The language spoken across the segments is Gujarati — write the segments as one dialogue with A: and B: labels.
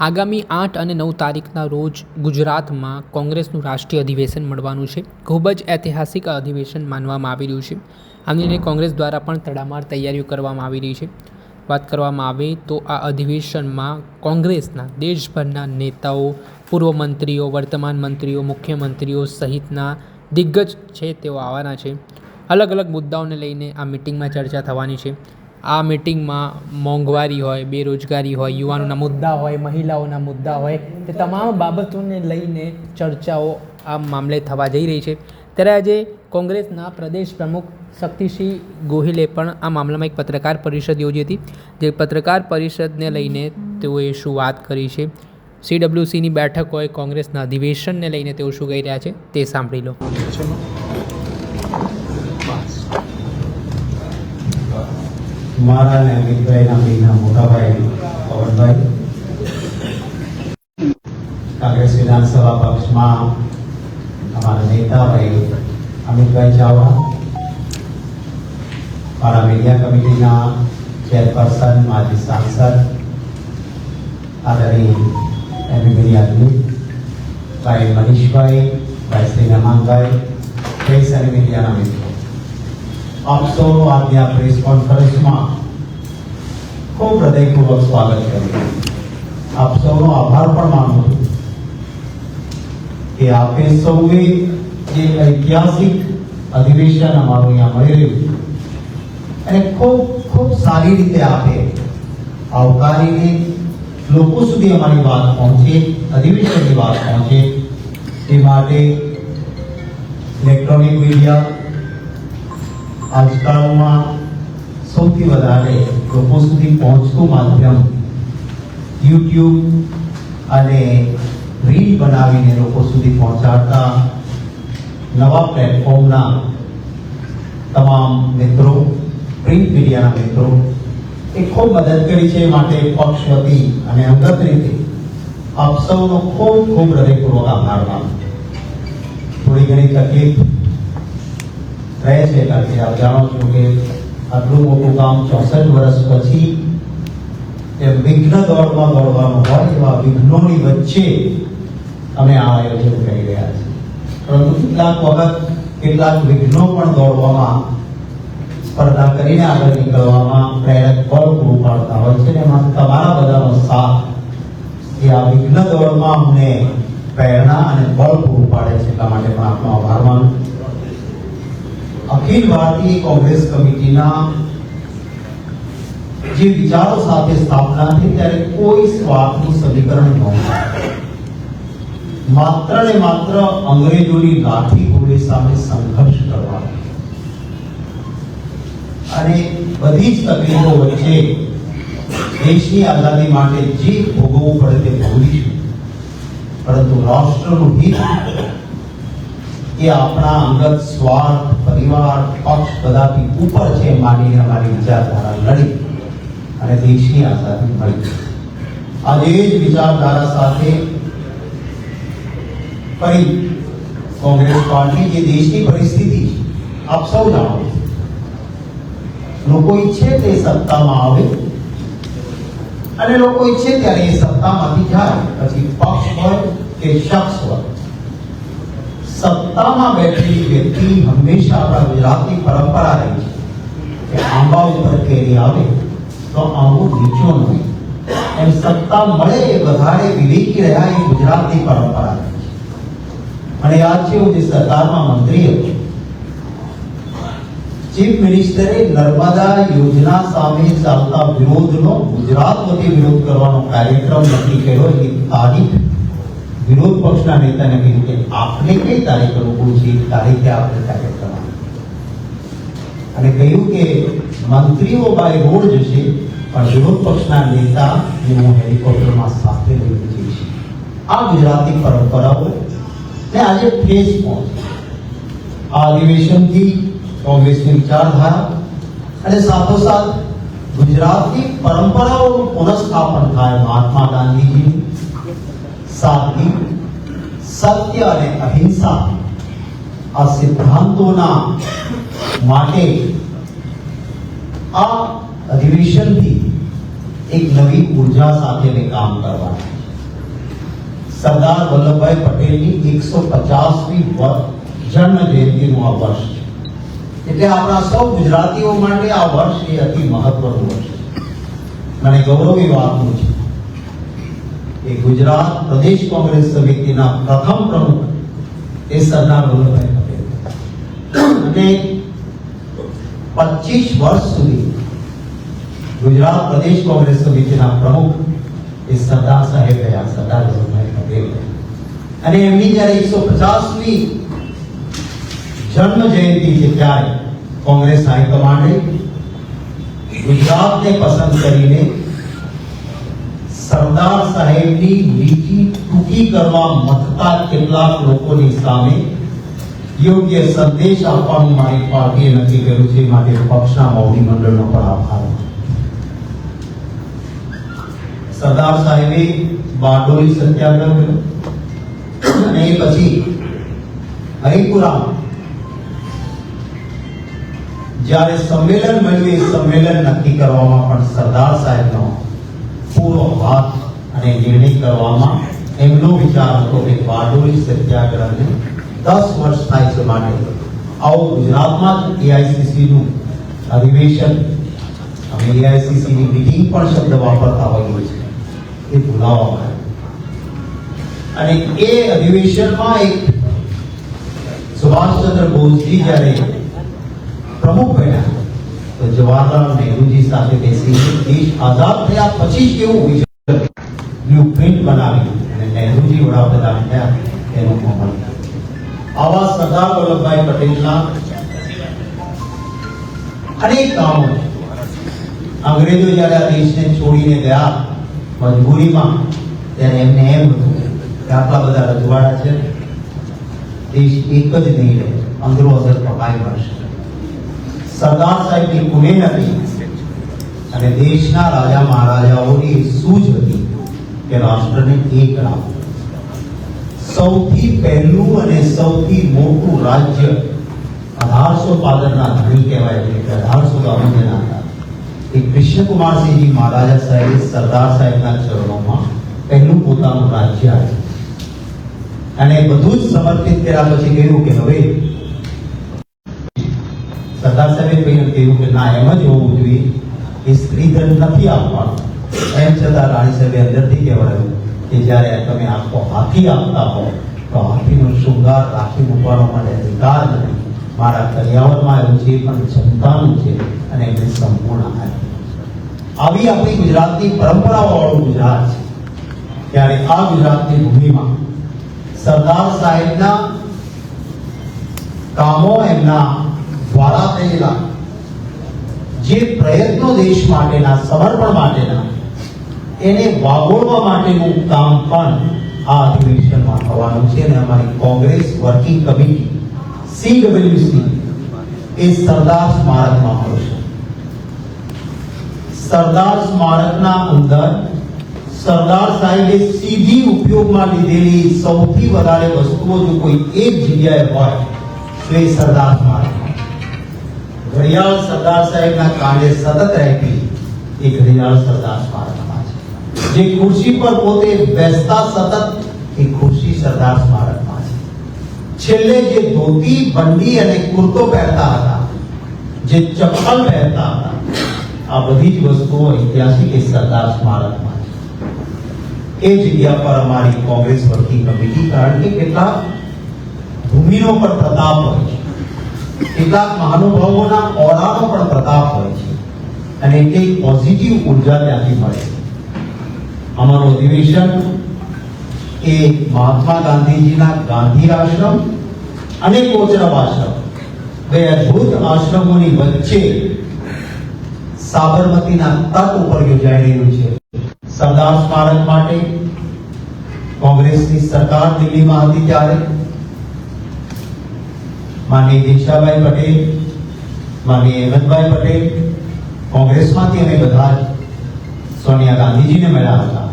A: આગામી આઠ અને નવ તારીખના રોજ ગુજરાતમાં કોંગ્રેસનું રાષ્ટ્રીય અધિવેશન મળવાનું છે. ખૂબ જ ઐતિહાસિક અધિવેશન માનવામાં આવી રહ્યું છે. આને કોંગ્રેસ દ્વારા પણ તડામાર તૈયારીઓ કરવામાં આવી રહી છે. વાત કરવામાં આવે તો આ અધિવેશનમાં કોંગ્રેસના દેશભરના નેતાઓ, પૂર્વ મંત્રીઓ, વર્તમાન મંત્રીઓ, મુખ્યમંત્રીઓ સહિતના દિગ્ગજ છે તેઓ આવવાના છે. અલગ અલગ મુદ્દાઓને લઈને આ મિટિંગમાં ચર્ચા થવાની છે. આ મિટિંગમાં મોંઘવારી હોય, બેરોજગારી હોય, યુવાનોના મુદ્દા હોય, મહિલાઓના મુદ્દા હોય, તે તમામ બાબતોને લઈને ચર્ચાઓ આ મામલે થવા જઈ રહી છે. ત્યારે આજે કોંગ્રેસના પ્રદેશ પ્રમુખ શક્તિસિંહ ગોહિલે પણ આ મામલામાં એક પત્રકાર પરિષદ યોજી હતી, જે પત્રકાર પરિષદને લઈને તેઓએ શું વાત કરી છે? સીડબ્લ્યુસીની બેઠક હોય, કોંગ્રેસના અધિવેશનને લઈને તેઓ શું કહી રહ્યા છે, તે સાંભળી લો.
B: મારા અને અમિતભાઈના ભાઈના મોટા ભાઈ પવનભાઈ કોંગ્રેસ વિધાનસભા પક્ષમાં અમારા નેતા ભાઈ અમિતભાઈ ચાવડા મારા મીડિયા કમિટીના ચેરપર્સન માજી સાંસદ આદરણીય એમબી યાદવી ભાઈ મનીષભાઈ ભાઈ શ્રી નમાનભાઈ પ્રેસ અને મીડિયાના મિત્રો આપ સૌનું આજની આ પ્રેસ કોન્ફરન્સમાં ખૂબ હૃદયપૂર્વક સ્વાગત કર્યું આપ સૌનો આભાર પણ માનું છું કે આપે સૌએ જે ઐતિહાસિક અધિવેશન અમારું અહીંયા મળી રહ્યું અને ખૂબ ખૂબ સારી રીતે આપે આવકારીને લોકો સુધી અમારી વાત પહોંચે, અધિવેશનની વાત પહોંચે તે માટે ઇલેક્ટ્રોનિક મીડિયા આજકાલમાં સૌથી વધારે લોકો સુધી પહોંચતું માધ્યમ યુટ્યુબ અને રીલ બનાવીને લોકો સુધી પહોંચાડતા નવા પ્લેટફોર્મના તમામ મિત્રો પ્રિન્ટ મીડિયાના મિત્રો, એ ખૂબ મદદ કરી છે માટે પક્ષ વતી અને અંગત રીતે આપ સૌનો ખૂબ ખૂબ હૃદયપૂર્વક આભાર માનું થોડી ઘણી તકલીફ રહે છે, કારણ કે આપ જાણો છો કે આટલું મોટું કામ ચોસઠ વર્ષ પછી એ વિઘ્ન દોડમાં દોડવાનું હોય એવા વિઘ્નોની વચ્ચે અમે આ આયોજન કરી રહ્યા છીએ પરંતુ કેટલાક વખત કેટલાક વિઘ્નો પણ દોડવામાં, સ્પર્ધા કરીને આગળ નીકળવામાં પ્રેરક બળ પૂરું પાડતા હોય છે એમાં તમારા બધાનો સાથ એ આ વિઘ્ન દોડમાં અમને પ્રેરણા અને બળ પૂરું પાડે છે એટલા માટે પણ આપનો આભાર માનું. અખિલ ભારતીય કોંગ્રેસ કમિટીના જે વિચારો સાથે સ્થાપના થઈ ત્યારે કોઈ સ્વાર્થનું સમીકરણ નહોતું માત્ર ને માત્ર અંગ્રેજોની લાઠી ગોળી સામે સંઘર્ષ કરવાનો અને બધી જ તકલીફો વચ્ચે દેશની આઝાદી માટે જે ભોગવવું પડે તે ભોગવીશું પરંતુ રાષ્ટ્રનું હિત એ આપણા અંગત સ્વાર્થ, પરિવાર, પક્ષ બધાથી ઉપર છે માનીને અમારી વિચારધારા લડી. અને દેશની આઝાદી મળી. આજે જ વિચારધારા સાથે ફરી કોંગ્રેસ પાર્ટી જે દેશની પરિસ્થિતિ આપ સૌ જાણો લોકો ઈચ્છે તે સત્તામાં આવે અને લોકો ઈચ્છે ત્યારે એ સત્તામાંથી જાય. પછી પક્ષ હોય કે શખ્સ હોય. સત્તામાં બેઠેલી વ્યક્તિ હંમેશા આપણા ગુજરાતની પરંપરા રહી છે કે આંબા ઉપર કેરી આવે તો આંબો નીચો નહીં એમ સત્તા મળે એ વધારે વિવેકી રહ્યા એ ગુજરાતની પરંપરા રહી છે અને યાદ છે હું જે સરકારમાં મંત્રી હતો ચીફ મિનિસ્ટરે નર્મદા યોજના સામે ચાલતા વિરોધનો ગુજરાત વતી વિરોધ કરવાનો કાર્યક્રમ નક્કી કર્યો એ તારીખ વિરોધ પક્ષના નેતાને કહ્યું કે આપને કઈ તારીખ અનુકૂળ છે એ તારીખે આપણે કાર્યક્રમ આપો. અને કહ્યું કે મંત્રીઓ બાય રોડ જશે પણ વિરોધ પક્ષના નેતા હું હેલિકોપ્ટરમાં સાથે લઈને જઈશ આ ગુજરાતની પરંપરાઓ ને આજે ઠેસ પહોંચી આ અધિવેશનથી કોંગ્રેસની વિચારધારા અને સાથોસાથ ગુજરાતની પરંપરાઓનું પુનઃસ્થાપન થાય મહાત્મા ગાંધીજીની સાદગી સત્ય અને અહિંસા આ સિદ્ધાંતોના માટે આ અધિવેશનથી એક નવી ઉર્જા સાથે મેં કામ કરવાનું છે સરદાર વલ્લભભાઈ પટેલની એકસો પચાસમી જન્મ જયંતિનું આ વર્ષ છે એટલે આપણા સૌ ગુજરાતીઓ માટે આ વર્ષ એ અતિ મહત્વનું વર્ષ છે મને ગૌરવ એ વાતનું છે કે ગુજરાત પ્રદેશ કોંગ્રેસ સમિતિના પ્રથમ પ્રમુખ એ સરદાર વલ્લભભાઈ પટેલ અને પચીસ વર્ષ સુધી ગુજરાત પ્રદેશ કોંગ્રેસ સમિતિના પ્રમુખ એ સરદાર સાહેબ રહ્યા સરદાર વલ્લભભાઈ પટેલ અને એમની જ્યારે એકસો પચાસમી જન્મ જયંતિ છે ત્યારે કોંગ્રેસ હાઈકમાન્ડે ગુજરાતને પસંદ કરીને સરદાર સાહેબની લીટી ટૂંકી કરવા મથતા કેટલાક લોકોની સામે યોગ્ય સંદેશ આપવાનું મારી પાર્ટીએ નક્કી કર્યું છે માટે પક્ષના મોવડી મંડળનો પણ આભાર સરદાર સાહેબે બારડોલી સત્યાગ્રહ કર્યો અને એ પછી હરિપુરા જ્યારે સંમેલન મળ્યું એ સંમેલન નક્કી કરવામાં પણ સરદાર સાહેબનો પૂરો હાથ અને નિર્ણય કરવામાં એમનો વિચાર હતો કે બારડોલી સત્યાગ્રહને દસ વર્ષ થાય છે માટે આવો ગુજરાતમાં જ એઆઈસીસી નું અધિવેશન અમે એઆઈસીસી ની મીટિંગ પણ શબ્દ વાપરતા હોઈએ છીએ એ ભૂલાવવામાં આવ્યું. અને એ અધિવેશનમાં એક સુભાષચંદ્ર બોઝજી જ્યારે પ્રમુખ બન્યા તો જવાહરલાલ નહેરુજી સાથે બેસીને દેશ આઝાદ થયા પછી જ કેવું વિચાર બ્લુ પ્રિન્ટ બનાવી અને નહેરુજી વડાપ્રધાન થયા એનું અમલ આવા સરદાર વલ્લભભાઈ પટેલના અનેક કામો છે. અંગ્રેજો જ્યારે આ દેશને છોડીને ગયા મજબૂરીમાં ત્યારે એમને એમ હતું કે આટલા બધા રજવાડા છે દેશ એક જ નહીં રહે અંદરો અંદર પકાઈ મળશે સરદાર સાહેબની કુનેહ હતી અને દેશના રાજા મહારાજાઓની સૂઝ હતી કે રાષ્ટ્રને એક રાખવું સૌથી પહેલું અને સૌથી મોટું રાજ્ય અઢારસો પાદરના ધણી કહેવાય છે કે અઢારસો ગામોના હતા એ કૃષ્ણકુમારસિંહજી મહારાજા સાહેબે સરદાર સાહેબના ચરણોમાં પહેલું પોતાનું રાજ્ય આપ્યું અને બધું જ સમર્પિત કર્યા પછી કહ્યું કે હવે સરદાર સાહેબે કહ્યું કહ્યું કે ના એમ જ હોવું જોઈએ એ સ્ત્રીધન નથી આપવાનું એમ છતાં રાણી સાહેબે અંદરથી કહેવાયું કે જ્યારે તમે આખો હાથી આપતા હો, તો હાથીનો શૃંગાર રાખી મૂકવાનો મને અધિકાર નથી. મારા કરિયાવરમાં એવું છે, પણ ક્ષમતાનું છે અને એમને સંપૂર્ણ આપ્યું આવી આપણી ગુજરાતની પરંપરાઓવાળું ગુજરાત છે. ત્યારે આ ગુજરાતની ભૂમિમાં સરદાર સાહેબના કામો એમના દ્વારા થયેલા જે પ્રયત્નો દેશ માટેના, સમર્પણ માટેના એને વાગોળવા માટેનું કામ પણ આ અધિવેશનમાં થવાનું છે અને અમારી કોંગ્રેસ વર્કિંગ કમિટી સીડબ્લ્યુસી એ સરદાર સ્મારકમાં મળશે સરદાર સ્મારકના અંદર સરદાર સાહેબે સીધી ઉપયોગમાં લીધેલી સૌથી વધારે વસ્તુઓ જો કોઈ એક જગ્યાએ હોય, તો એ સરદાર સ્મારક ઘડિયાળ સરદાર સાહેબના કાંડે સતત રહેતી એ ઘડિયાળ સરદાર સ્મારકમાં. જે ખુરશી પર પોતે બેસતા સતત એ ખુરશી સરદાર સ્મારકમાં છે છેલ્લે જે ધોતી બંડી અને કુર્તો પહેરતા હતા જે ચપ્પલ પહેરતા હતા આ બધી જ વસ્તુઓ ઐતિહાસિક એ સરદાર સ્મારકમાં છે એ જગ્યા પર અમારી કોંગ્રેસ વર્કિંગ કમિટી કારણ કે કેટલાક ભૂમિનો પણ પ્રતાપ હોય છે કેટલાક મહાનુભાવોના ઓરાનો પણ પ્રતાપ હોય છે અને એટલે એક પોઝિટિવ ઉર્જા ત્યાંથી મળે છે અમારું અધિવેશન એ મહાત્મા ગાંધીજીના ગાંધી આશ્રમ અને કોચરબ આશ્રમ, બે અદ્ભુત આશ્રમોની વચ્ચે સાબરમતીના તટ ઉપર યોજાઈ રહ્યું છે. સરદાર સ્મારક માટે કોંગ્રેસની સરકાર દિલ્હીમાં હતી ત્યારે. માનનીય દીક્ષાભાઈ પટેલ માની હેમંતભાઈ પટેલ, કોંગ્રેસમાંથી અમે બધા સોનિયા ગાંધીજીને મળ્યા હતા.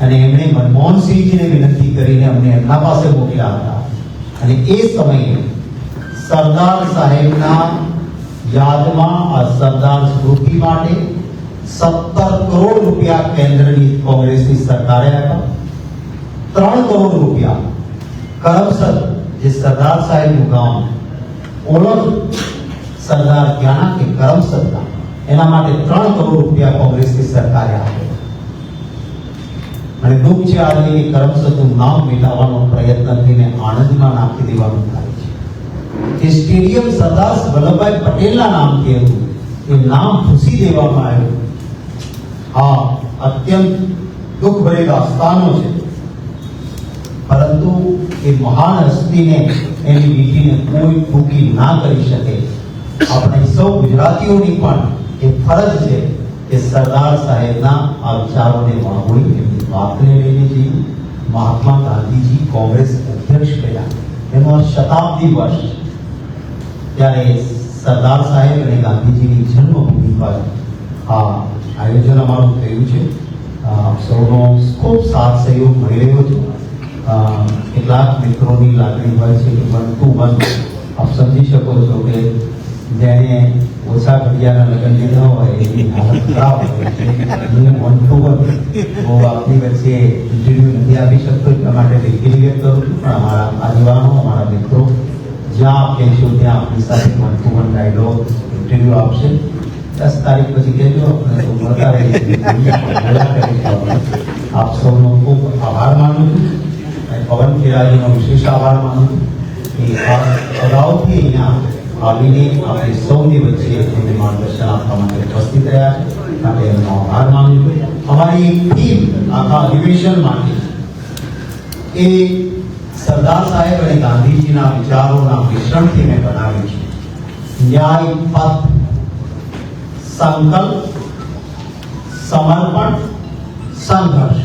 B: અને એમણે મનમોહનસિંહજીને વિનંતી કરીને અમને એમના પાસે મોકલ્યા હતા અને એ સમયે સરદાર સાહેબના યાદમાં આ સરદાર સ્મૃતિ માટે સત્તર કરોડ રૂપિયા કેન્દ્રની કોંગ્રેસની સરકારે આપ્યા ત્રણ કરોડ રૂપિયા કરમસદ જે સરદાર સાહેબનું ગામ ઓળખ સરદાર ક્યાંના કે કરમસદના એના માટે ત્રણ કરોડ રૂપિયા કોંગ્રેસની સરકારે આપ્યો અને દુઃખ છે આજે કે કરમસદનું નામ મિટાવવાનો પ્રયત્ન થઈને આણંદમાં નાખી દેવાનું થાય છે એ સ્ટેડિયમ સરદાર વલ્લભભાઈ પટેલના નામથી હતું એ નામ ભૂસી દેવામાં આવ્યું હા અત્યંત દુઃખ ભરી દાસ્તાનો છે પરંતુ એ મહાન હસ્તીને એની નીતિને કોઈ ટૂંકી ના કરી શકે આપણે સૌ ગુજરાતીઓની પણ એ ફરજ છે કે સરદાર સાહેબના આ વિચારોને વાગોળી લઈને મહાત્મા ગાંધીજી કોંગ્રેસ અધ્યક્ષ રહ્યા એનો શતાબ્દી વર્ષ ત્યારે સરદાર સાહેબ અને ગાંધીજીની જન્મભૂમિ પર આ આયોજન અમારું થયું છે. સૌનો ખૂબ સાથ સહયોગ મળી રહ્યો છે. કેટલાક મિત્રોની લાગણી હોય છે કે વન ટુ વન આપ સમજી શકો છો કે જેને ઓછા ઘડિયાના લગ્ન લીધા હોય એની હાલત ખરાબ હોય છે. હું વન હું આપની વચ્ચે ઇન્ટરવ્યુ નથી આપી શકતો. એટલા માટે લેખી રિએક્ટ કરું છું પણ અમારા આગેવાનો, અમારા મિત્રો, જ્યાં આપ કહેશો ત્યાં આપની સાથે વન ટુ વન ઇન્ટરવ્યુ આપશે. દસ તારીખ પછી કહેજો મજા આપ સૌનો ખૂબ આભાર માનું છું. અને પવન ખેરાજીનો વિશેષ આભાર માનું છું. અગાઉથી અહીંયા આવીને આપણે સૌની વચ્ચે એમને માર્ગદર્શન આપવા માટે ઉપસ્થિત રહ્યા છે. માટે એમનો આભાર માનું છું. અમારી ટીમ આખા અધિવેશન માટે એ સરદાર સાહેબ અને ગાંધીજીના વિચારોના મિશ્રણથી મેં બનાવ્યું છે. ન્યાય પથ, સંકલ્પ, સમર્પણ, સંઘર્ષ.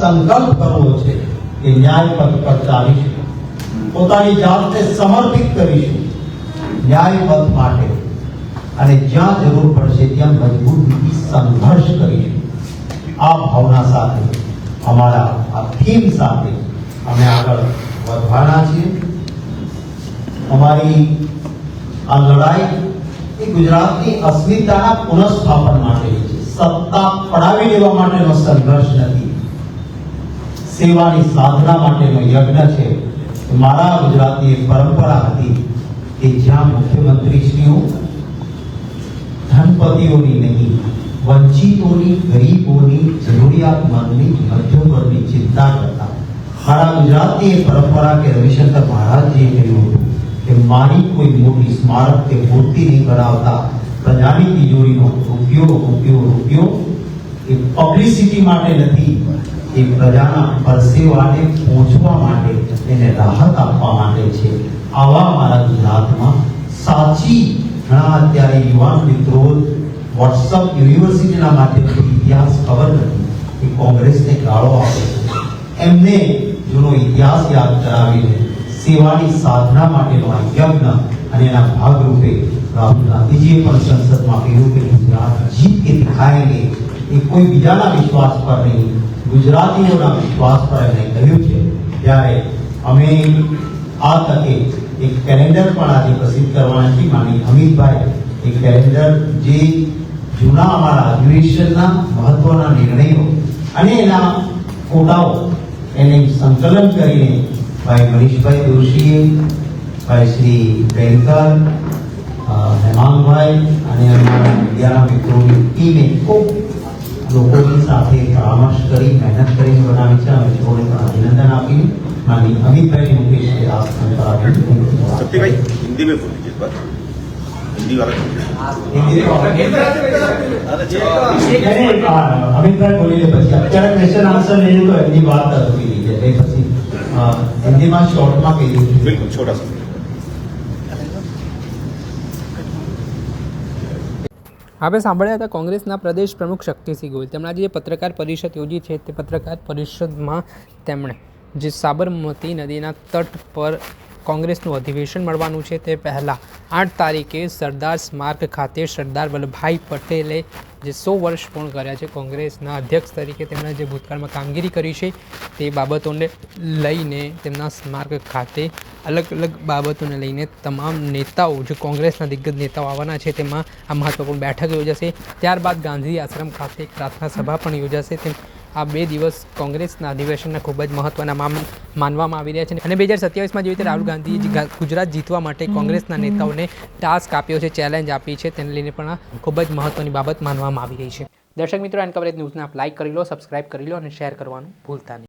B: સંકલ્પ કરવો છે કે ન્યાય પથ પર ચાલીશું. પોતાની જાતને સમર્પિત કરીશું ન્યાય પથ માટે. અને જ્યાં જરૂર પડશે ત્યાં મજબૂતીથી સંઘર્ષ કરીશું. આ ભાવના સાથે અમારા આ થીમ સાથે અમે આગળ વધવાના છીએ. અમારી આ લડાઈ એ ગુજરાતની અસ્મિતાના પુનઃસ્થાપન માટે છે. સત્તા પડાવી લેવા માટેનો સંઘર્ષ નથી. સેવાની સાધના માટેનો યજ્ઞ છે. મારા ગુજરાતની એક પરંપરા હતી કે જ્યાં મુખ્યમંત્રીશ્રીઓ ધનપતિઓની નહીં વંચિતોની ગરીબોની જરૂરિયાતમંદની મધ્યમ વર્ગની ચિંતા કરતા મારા ગુજરાતની એક પરંપરા કે રવિશંકર મહારાજજીએ કહ્યું હતું કે મારી કોઈ મોટી સ્મારક કે મૂર્તિ નહીં બનાવતા પ્રજાની તિજોરીનો રૂપિયો રૂપિયો રૂપિયો એ પબ્લિસિટી માટે નથી એ પ્રજાના પરસેવાને પહોંચવા માટે એને રાહત આપવા માટે છે. આવા મારા ગુજરાતમાં સાચી ઘણા અત્યારે યુવાન મિત્રો વોટ્સઅપ યુનિવર્સિટીના માધ્યમથી ઇતિહાસ ખબર નથી કે કોંગ્રેસને ગાળો આપે છે. એમને જૂનો ઇતિહાસ યાદ કરાવીને સેવાની સાધના માટેનો આ યજ્ઞ અને એના ભાગરૂપે રાહુલ ગાંધીજીએ પણ સંસદમાં કહ્યું કે ગુજરાત જીત કે દિખાએંગે એ કોઈ બીજાના વિશ્વાસ પર નહીં ગુજરાતીઓના વિશ્વાસ પર એમણે કહ્યું છે. ત્યારે અમે આ તકે એક કેલેન્ડર પણ આજે પ્રસિદ્ધ કરવાના છીએ. માની અમિતભાઈ એ કેલેન્ડર જે જૂના અમારા અધિવેશનના મહત્વના નિર્ણયો અને એના ફોટાઓ એને સંકલન કરીને ભાઈ મનીષભાઈ દોશીએ ભાઈ શ્રી બેંકર અ, હેમાંગભાઈ અને અમારા મીડિયાના મિત્રોની ટીમે ખૂબ લોકોની સાથે પરામર્શ કરી મહેનત કરીને બનાવી છે અમે સૌને પણ અભિનંદન આપીને માની અમિતભાઈ મુકેશે આ સ્થાન પર આવીને ખૂબ ખૂબ આભાર.
C: सत्य भाई हिंदी में बोल दीजिए इस बार हिंदी वाला
B: હિન્દી नहीं, नहीं, आ, અમિતભાઈ બોલી લે પછી અત્યારે ક્વેશ્ચન આન્સર લઈએ તો એમની વાત અધૂરી રહી જાય એટલે પછી અ, હિન્દીમાં શોર્ટમાં કહી દઉં છું.
C: बिल्कुल छोटा
A: આપણે સાંભળ્યા હતા કોંગ્રેસના પ્રદેશ પ્રમુખ શક્તિસિંહ ગોહિલ. તેમણે આજે પત્રકાર પરિષદ યોજી છે તે પત્રકાર પરિષદમાં તેમણે જે સાબરમતી નદીના તટ પર કોંગ્રેસનું અધિવેશન મળવાનું છે તે પહેલાં આઠ તારીખે સરદાર સ્મારક ખાતે સરદાર વલ્લભભાઈ પટેલે જે સો વર્ષ પૂર્ણ કર્યા છે કોંગ્રેસના અધ્યક્ષ તરીકે તેમણે જે ભૂતકાળમાં કામગીરી કરી છે તે બાબતોને લઈને તેમના સ્મારક ખાતે અલગ અલગ બાબતોને લઈને તમામ નેતાઓ જે કોંગ્રેસના દિગ્ગજ નેતાઓ આવવાના છે તેમાં આ મહત્વપૂર્ણ બેઠક યોજાશે. ત્યારબાદ ગાંધી આશ્રમ ખાતે એક પ્રાર્થના સભા પણ યોજાશે. તેમ આ બે દિવસ કોંગ્રેસના અધિવેશનના ખૂબ જ મહત્ત્વના માનવામાં આવી રહ્યા છે. અને બે હજાર સત્યાવીસમાં જેવી રીતે રાહુલ ગાંધીએ ગુજરાત જીતવા માટે કોંગ્રેસના નેતાઓને ટાસ્ક આપ્યો છે, ચેલેન્જ આપી છે. તેને લઈને પણ ખૂબ જ મહત્ત્વની બાબત માનવામાં આવી રહી છે. દર્શક મિત્રો, એન કવરેજ ન્યૂઝને આપ લાઇક કરી લો, સબસ્ક્રાઇબ કરી લો અને શેર કરવાનું ભૂલતા નહીં.